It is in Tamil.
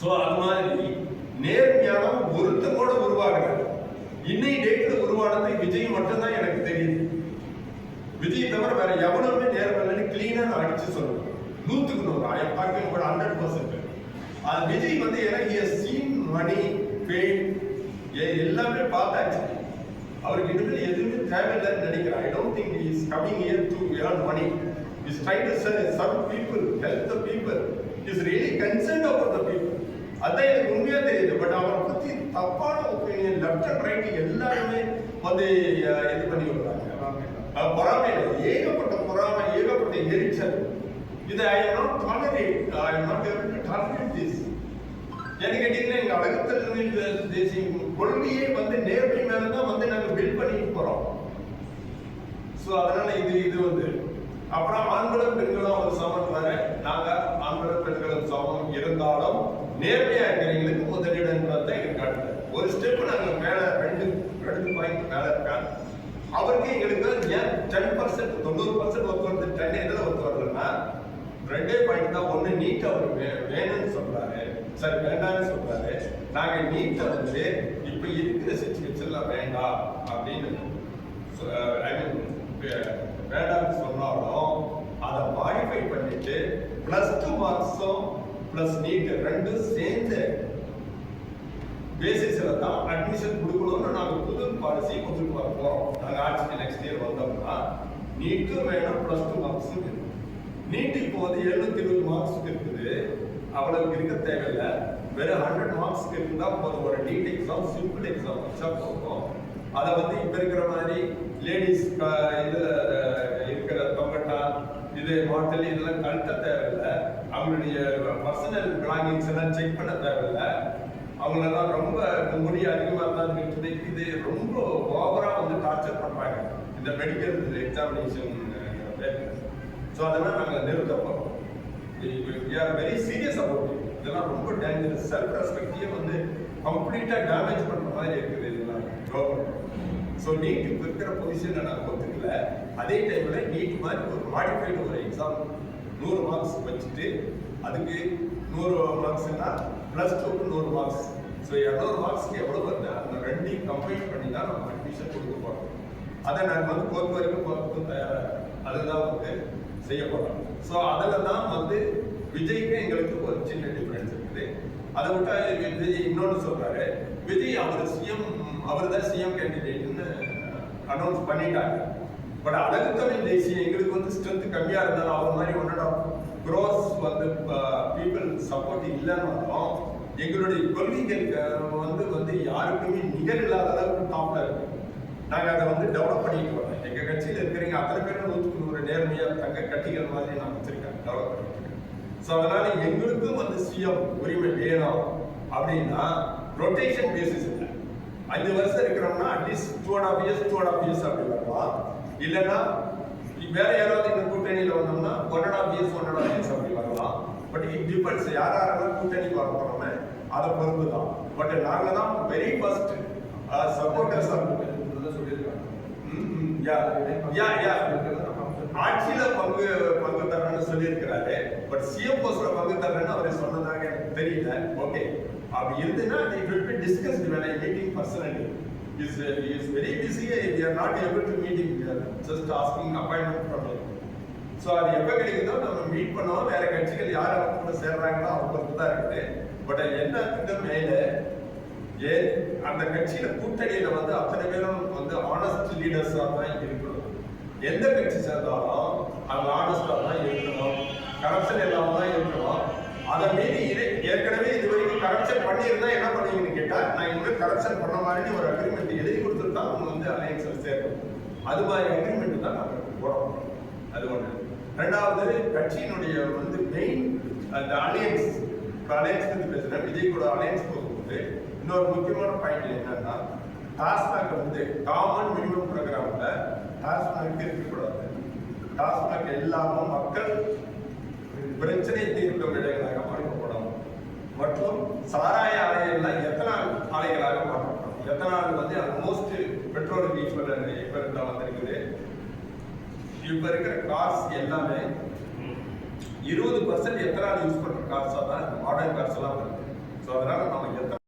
ஸோ அது மாதிரி நேர்மையான ஒருத்தன் உருவாகிறது இன்னை இன்னைக்கு டேட்ல உருவானது விஜய் மட்டும்தான் எனக்கு தெரியுது. விஜய் தவிர வேற எவனுமே இல்லைன்னு கிளீனா நான் அடிச்சு சொல்லுவேன் நூத்துக்கு நூறு. I am talking about hundred percent அது விஜய் வந்து ஏன்னா ஹி சீன் மணி பெயின் எல்லாமே பார்த்தாச்சு. அவருக்கு இனிமேல் எதுவுமே தேவையில்லைன்னு நினைக்கிறேன். I don't think is coming here to earn money is try to serve people help the people is really concern about the people அதான் எனக்கு உண்மையா தெரியுது. பட் அவரை பத்தி தப்பான ஒப்பீனியன் லெஃப்ட் அண்ட் ரைட் எல்லாருமே வந்து இது பண்ணி விடுறாங்க பொறாமை ஏகப்பட்ட பொறாமை ஏகப்பட்ட எரிச்சல். இது I am not tolerate I am not able to tolerate this ஏன்னு கேட்டீங்கன்னா எங்க அழகத்தல் தேசிய கொள்கையே வந்து நேர்மை மேல தான் வந்து நாங்க பில்ட் பண்ணிட்டு போறோம். சோ அதனால இது இது வந்து அப்புறம் ஆண்களும் பெண்களும் ஒரு சமம் வர நாங்க ஆண்களும் பெண்களும் சமம் இருந்தாலும் நேர்மையா இருக்கிறவங்களுக்கு முதலிடம்ன்றது தான் எங்க காட்டுது ஒரு ஸ்டெப் நாங்க மேல ரெண்டு ரெண்டு பாயிண்ட் மேல இருக்காங்க அவருக்கு எங்களுக்கு ஏன் டென் பர்சன்ட் தொண்ணூறு பர்சன்ட் ஒத்து வருது டென் எதுல ஒத்து வரலன்னா ரெண்டே பாயிண்ட் தான். ஒண்ணு நீட் அவர் வே- வேணும்னு சொல்றாரு. சரி வேண்டாம்னு சொல்றாரு. நாங்கள் நீட்டை வந்து இப்போ இருக்கிற சுச்சுவேஷன்ல வேண்டாம் அப்படின்னு ஐ மீன் வேண்டாம்னு சொன்னாலும் அதை மாடிஃபை பண்ணிட்டு ப்ளஸ் டூ மார்க்ஸும் பிளஸ் நீட் ரெண்டும் சேர்ந்து பேசிஸ்ல தான் அட்மிஷன் கொடுக்கணும்னு நாங்க புது பாலிசி வரப்போம் நாங்கள் ஆட்சிக்கு நெக்ஸ்ட் இயர் வந்தோம்னா நீட்டும் வேணும் ப்ளஸ் டூ மார்க்ஸும் வேணும் நீட்டு இப்போ வந்து எழுநூத்தி இருபது மார்க்ஸுக்கு இருக்குது அவ்வளவு இருக்க தேவையில்லை வெறும் ஹண்ட்ரட் மார்க்ஸ்க்கு இருந்தால் போதும் ஒரு நீட் எக்ஸாம் சிம்பிள் எக்ஸாம் வச்சா போதும் அதை வந்து இப்போ இருக்கிற மாதிரி லேடிஸ் இது இருக்கிற தொங்கட்டா இது மாட்டல் இதெல்லாம் கழட்ட தேவையில்ல அவங்களுடைய பர்சனல் பிலாங்கிங்ஸ் எல்லாம் செக் பண்ண தேவையில்ல அவங்களெல்லாம் ரொம்ப முடிய அதிகமாக இருந்தாலும் இது ரொம்ப ஓவரா வந்து டார்ச்சர் பண்றாங்க. இந்த மெடிக்கல் எக்ஸாமினேஷன் ஸோ அதெல்லாம் நாங்கள் நிறுத்த போகிறோம் வெரி சீரியஸ் அபவுட் இதெல்லாம் ரொம்ப டேஞ்சரஸ் செல்ஃப் ரெஸ்பெக்டையே வந்து கம்ப்ளீட்டாக டேமேஜ் பண்ணுற மாதிரி இருக்குது இதெல்லாம் கவர்மெண்ட் ஸோ நீட்டுக்கு இப்போ இருக்கிற பொசிஷனை நான் ஒத்துக்கல. அதே டைமில் நீட் மாதிரி ஒரு மாடிஃபைடு ஒரு எக்ஸாம் நூறு மார்க்ஸ் வச்சுட்டு அதுக்கு நூறு மார்க்ஸ்னா ப்ளஸ் டூக்கு நூறு மார்க்ஸ் ஸோ இரநூறு மார்க்ஸ்க்கு எவ்வளோ வருது? அந்த ரெண்டையும் கம்பைன் பண்ணி தான் நம்ம அட்மிஷன் கொடுக்க போகிறோம் அதை நாங்கள் வந்து பொறுத்த வரைக்கும் போகிறதுக்கும் தயாராக அதுதான் வந்து செய்ய போகிறோம் ஸோ அதில் தான் வந்து விஜய்க்கு எங்களுக்கு ஒரு சின்ன டிஃப்ரென்ஸ் இருக்குது. அதை விட்டா விஜய் இன்னொன்று சொல்கிறாரு விஜய் அவர் சிஎம் அவர் தான் சிஎம் கேண்டிடேட்னு அனௌன்ஸ் uh, பண்ணிட்டாங்க பட் அழகு தமிழ் தேசியம் எங்களுக்கு வந்து ஸ்ட்ரென்த் கம்மியாக இருந்தாலும் அவர் மாதிரி ஒன் க்ரோஸ் வந்து uh, பீப்புள் சப்போர்ட் இல்லைன்னாலும் எங்களுடைய கொள்கைகள் வந்து வந்து யாருக்குமே நிகர் இல்லாத அளவுக்கு டாப்ல இருக்கு. நாங்கள் அதை வந்து டெவலப் பண்ணிட்டு வரோம். எங்க கட்சியில் இருக்கிறீங்க அத்தனை பேரும் நூற்றுக்கு நூறு நேர்மையா தங்க கட்டிகள் மாதிரி நான் வச்சிருக்கேன் டெவலப் பண்ணிட்டு ஸோ அதனால எங்களுக்கும் வந்து சுயம் உரிமை வேணும் அப்படின்னா ரொட்டேஷன் பேசிஸ் இல்லை. அஞ்சு வருஷம் இருக்கிறோம்னா at least two and half years two and half years அப்படி வரலாம். இல்லைன்னா வேற யாராவது இந்த கூட்டணியில் வந்தோம்னா one and half years one and half years அப்படி வரலாம். பட் இட் டிபெண்ட்ஸ் யார் யாரெல்லாம் கூட்டணி வர போறோமே அதை பொறுத்து தான். பட் நாங்க தான் very first supporters yeah yeah yeah. ஆட்சியில பங்கு பங்கு தரேன்னு சொல்லியிருக்கிறாரு. பட் சிஎம் போஸ்ட்ல பங்கு தரேன்னு அவர் சொன்னதாக எனக்கு தெரியல. ஓகே அப்படி இருந்துன்னா it will be discussed when I meeting personally. Is uh, is very busy. We are not able to meet him we so அது எப்போ கிடைக்குதோ நம்ம மீட் பண்ணோம் வேற கட்சிகள் யார் அவங்க கூட சேர்றாங்களோ அவங்க பொறுத்து தான் இருக்குது. பட் என்ன என்னத்துக்கு மேலே ஏன் அந்த கட்சியில கூட்டணியில வந்து அத்தனை பேரும் வந்து ஆனஸ்ட் லீடர்ஸாக தான் இருக்கணும். எந்த கட்சி சேர்ந்தாலும் அவங்க ஆனஸ்டாக தான் இருக்கணும். கரப்ஷன் இல்லாம தான் இருக்கணும். அதை மீறி இது ஏற்கனவே இது வரைக்கும் கரப்ஷன் பண்ணியிருந்தா என்ன பண்ணுவீங்கன்னு கேட்டால் நான் இங்கே கரப்ஷன் பண்ண மாதிரி ஒரு அக்ரிமெண்ட் எழுதி கொடுத்துருந்தா தான் அவங்க வந்து அலையன்ஸில் சேர்க்கணும். அது மாதிரி அக்ரிமெண்ட் தான் நம்ம போடணும். ரெண்டாவது கட்சியினுடைய வந்து மெயின் அந்த அலையன்ஸ் அலையன்ஸ் பத்தி பேசுறேன். விஜய் கூட அலையன்ஸ் போகும்போது இன்னொரு முக்கியமான பாயிண்ட் என்னன்னா டாஸ்மாக் வந்து காமன் மினிமம் ப்ரோக்ராம்ல டாஸ்மாக் இருக்கக்கூடாது. டாஸ்மாக் இல்லாமல் மக்கள் பிரச்சனை தீர்க்கும் இடங்களாக மாற்றப்படும். மற்றும் சாராய ஆலைகள்லாம் எத்தனால் ஆலைகளாக மாற்றப்படும். எத்தனால் வந்து ஆல்மோஸ்ட் பெட்ரோலுக்கு ஈக்குவல் இப்போ இருந்தா வந்திருக்குது. இப்ப இருக்கிற கார்ஸ் எல்லாமே இருபது பர்சன்ட் எத்தனால் யூஸ் பண்ற கார்ஸா தான் மாடர்ன் கார்ஸ் எல்லாம் அதனால் அதனால எத்தனை